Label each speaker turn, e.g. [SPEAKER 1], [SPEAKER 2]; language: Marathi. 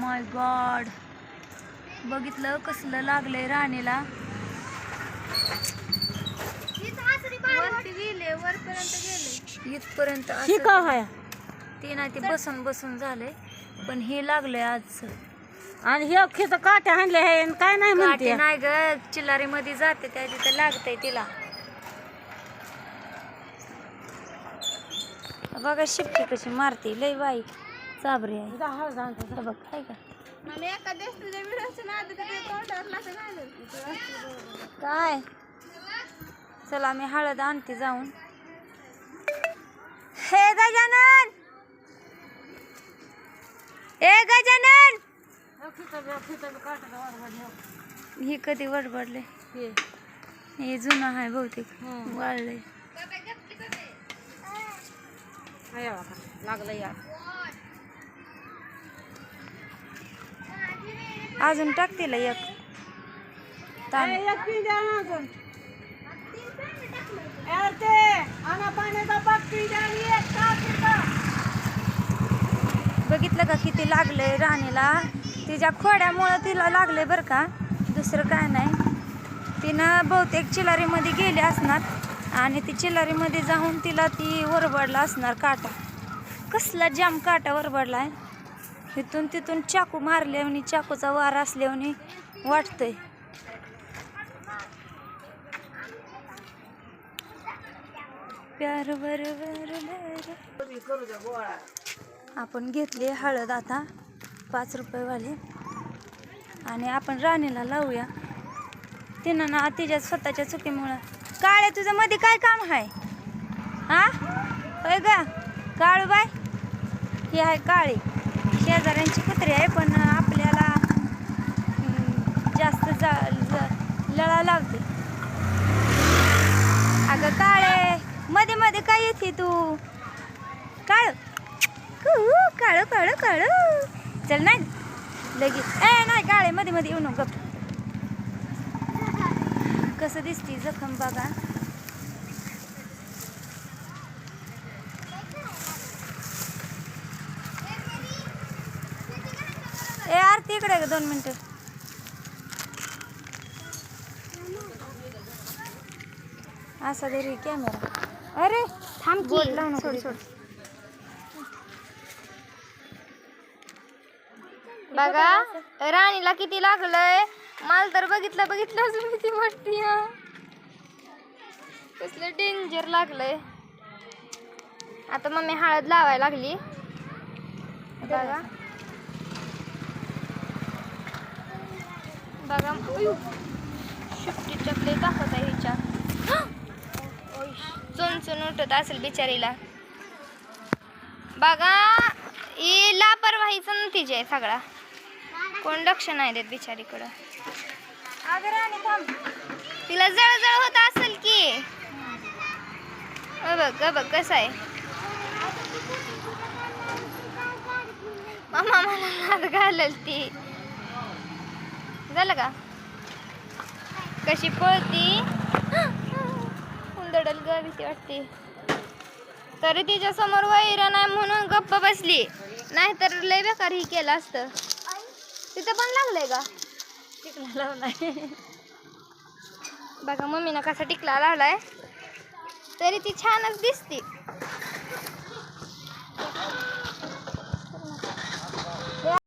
[SPEAKER 1] माय गॉड बघितलं कसलं लागलंय राणीला.
[SPEAKER 2] वरती गेले वरपर्यंत गेले
[SPEAKER 1] इथपर्यंत
[SPEAKER 3] ही
[SPEAKER 1] असं- ते नाही ते बसून बसून झालंय. पण हे लागलंय आज
[SPEAKER 3] आणि हे खिच काट्या आणले आहे आणि काय नाही
[SPEAKER 1] काटे
[SPEAKER 3] म्हणते
[SPEAKER 1] नाही ग. चिल्लारी मध्ये जाते त्या तिथं लागतंय तिला. बघा शिपटी कशी मारते लय बाई चाबरी आहे. हे बघ काय का काय? चला मी हळद आणते जाऊन. हे गजानन! ए गजानन! हे कधी वडबडले हे. जुनं आहे बहुतेक. वाळलंय.
[SPEAKER 3] लागलं या
[SPEAKER 1] अजून टाकतील एक. तांदूळ. बघितलं का किती लागलंय राणीला? तिच्या खोड्यामुळं तिला लागलंय बरं का? दुसरं काय नाही. तिनं बहुतेक चिलारीमध्ये गेली असणार आणि ती चिलारीमध्ये जाऊन तिला ती वरबडला असणार काटा. कसला जाम काटा वरबडलाय इथून तिथून चाकू मारल्याने चाकूचा वार असल्याने वाटतंय. प्यार बर बर वर. आपण घेतली हळद आता पाच रुपयेवाली. आणि आपण राणीला लावूया. तिनं ना तिच्या स्वतःच्या चुकीमुळं. काळे तुझं मध्ये काय काम आहे हा होय ग. काळू बाय ही आहे काळी. शेजाऱ्यांची कुत्री आहे पण आपल्याला जास्त जा लळा लावते. अगं काळे मध्ये मध्ये काय येते तू? काळ काळ काळू काळू. चल नाही लगेच. ए नाही काळे मध्ये मध्ये येऊ नको. कसं दिसते जखम बघा. का? दोन मिनिटं. असा तरी कॅमेरा अरे
[SPEAKER 2] थांब
[SPEAKER 1] बोट लावू नको तिथं.
[SPEAKER 2] बघा राणीला किती लागलंय. मला तर बघितलं बघितलं अजून किती वाटते कसलं डेंजर लागलंय. आता मम्मी हळद लावायला लागली. बघा. बघा. उयू. शिफ्टी चकले दाखवत आहे हिच्या. चुनचुन उठत असेल बिचारीला. बघा ही लापरवाहीचा नतीजा आहे सगळा. कोण लक्ष नाही देत बिचारीकडं. तिला जळजळ होत असेल की. बघ बघ कसं आहे. मामा मला घालल ती. झालं का? कशी पळती? उंदडल ग भीती वाटते. तरी तिच्या समोर वैर नाही म्हणून गप्प बसली. नाहीतर लय बेकार ही केलं असतं. तिथं पण लागलंय का?
[SPEAKER 1] टिकला लावलाय
[SPEAKER 2] बघा मम्मीनं कसा टिकला लावलाय. तरी ती छानच दिसते.